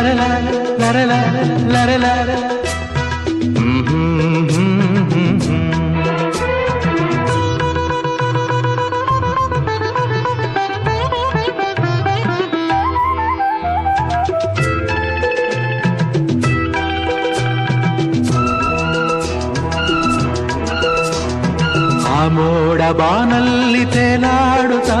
లరల లరల ಆ ಮೋಡ ಬಾನಲ್ಲಿ ತೇಲಾಡುತ್ತಾ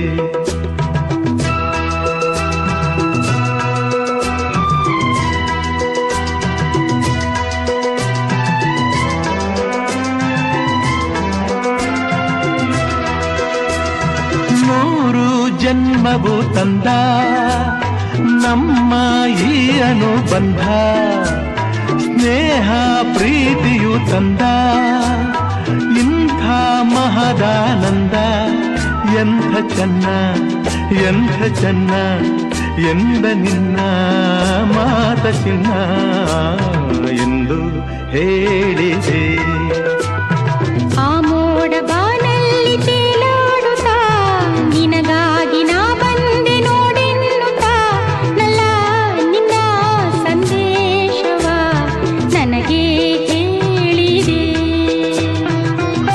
ನೂರು ಜನ್ಮವು ತಂದ ನಮ್ಮ ಈ ಅನುಬಂಧ ಸ್ನೇಹ ಪ್ರೀತಿಯು ತಂದ ಇಂಥ ಮಹದಾನಂದ ಎಂಥ ಚೆನ್ನ ಎಂಥ ಚೆನ್ನ ಎಂದ ನಿನ್ನ ಮಾತ ಚಿನ್ನ ಎಂದು ಹೇಳಿದೆ